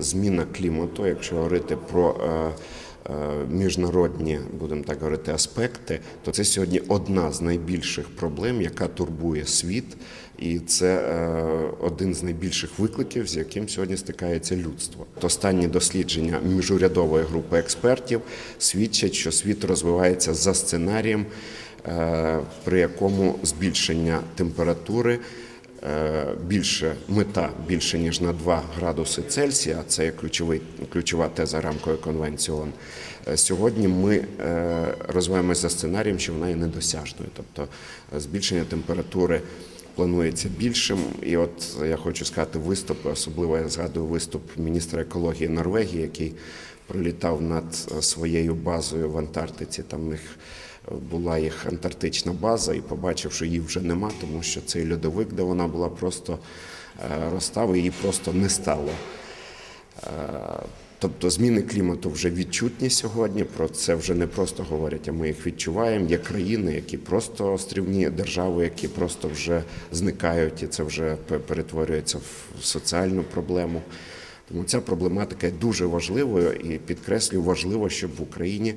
Зміна клімату, якщо говорити про е, е, міжнародні, будемо так говорити, аспекти, то це сьогодні одна з найбільших проблем, яка турбує світ, і це е, один з найбільших викликів, з яким сьогодні стикається людство. Останні дослідження міжурядової групи експертів свідчать, що світ розвивається за сценарієм, при якому збільшення температури більше мета більше ніж на 2 градуси Цельсія. Це є ключовий ключова теза рамкової конвенції ООН. Е, Сьогодні ми е, розвиваємося за сценарієм, що вона є недосяжною, тобто е, збільшення температури. Планується більшим, і от я хочу сказати виступ, особливо я згадую виступ міністра екології Норвегії, який пролітав над е, своєю базою в Антарктиці. Там них була їх антарктична база, і побачив, що її вже нема, тому що цей льодовик, де вона була, просто е, розстав, її просто не стало. Е, Тобто зміни клімату вже відчутні сьогодні. Про це вже не просто говорять, а ми їх відчуваємо. Є країни, які просто острівні держави, які просто вже зникають, і це вже перетворюється в соціальну проблему. Тому ця проблематика є дуже важливою і підкреслюю, важливо, щоб в Україні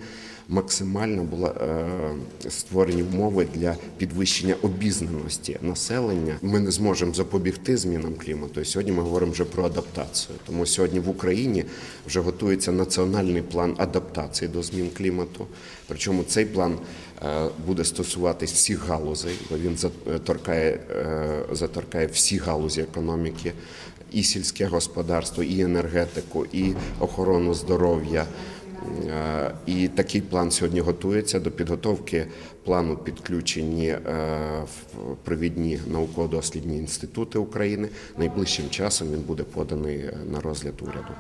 максимально була е, створені умови для підвищення обізнаності населення. Ми не зможемо запобігти змінам клімату. І сьогодні ми говоримо вже про адаптацію. Тому сьогодні в Україні вже готується національний план адаптації до змін клімату. Причому цей план е, буде стосуватись всіх галузей, бо він заторкає, е, заторкає всі галузі економіки і сільське господарство, і енергетику, і охорону здоров'я. Е, І такий план сьогодні готується до підготовки плану підключені е, в провідні науково-дослідні інститути України. Найближчим часом він буде поданий на розгляд уряду.